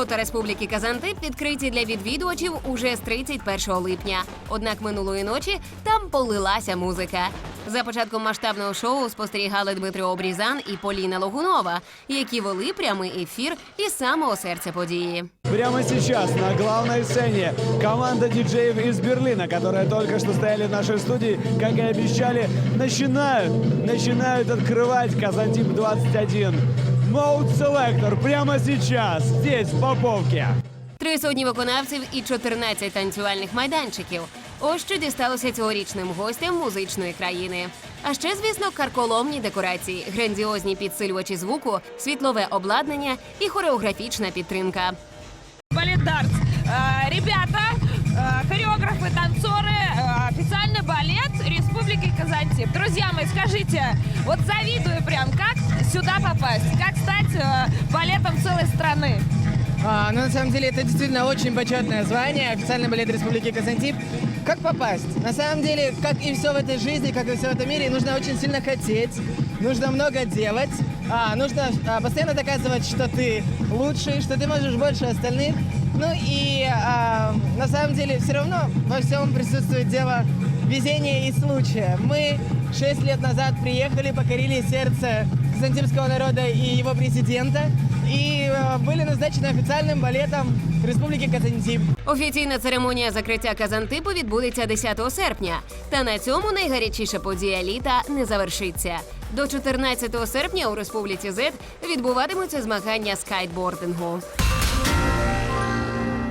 Ворота Республіки Казантип відкриті для відвідувачів уже з 31 липня. Однак минулої ночі там полилася музика. За початком масштабного шоу спостерігали Дмитро Обрізан і Поліна Логунова, які вели прямий ефір із самого серця події. Прямо сейчас на главной сцене команда диджеев из Берлина, которые только что стояли в нашей студии, как и обещали, начинают, начинают открывать Казантип 21. Mode Selector прямо сейчас, здесь, в Поповке. Три сотні виконавців і 14 танцювальних майданчиків. Ось що дісталося цьогорічним гостям музичної країни. А ще, звісно, карколомні декорації, грандіозні підсилювачі звуку, світлове обладнання і хореографічна підтримка. Балет Дартс. Э, Ребята, э, хореографы, танцоры, э, официальный балет Республики Казантип. Друзья мои, скажите, вот завидую прям, как сюда попасть? Как стать э, балетом целой страны? А, ну, на самом деле, это действительно очень почетное звание, официальный балет Республики Казантип. Как попасть? На самом деле, как и все в этой жизни, как и все в этом мире, нужно очень сильно хотеть, нужно много делать, а, нужно а, постоянно доказывать, что ты лучший, что ты можешь больше остальных. Ну и а, на самом деле все равно во всем присутствует дело везения и случая. Мы шесть лет назад приехали, покорили сердце казантипского народа и его президента, и э, были назначены официальным балетом Республики Казантип. Офіційна церемонія закриття Казантипу відбудеться 10 серпня. Та на цьому найгарячіша подія літа не завершиться. До 14 серпня у Республіці Зет відбуватимуться змагання з кайтбордингу.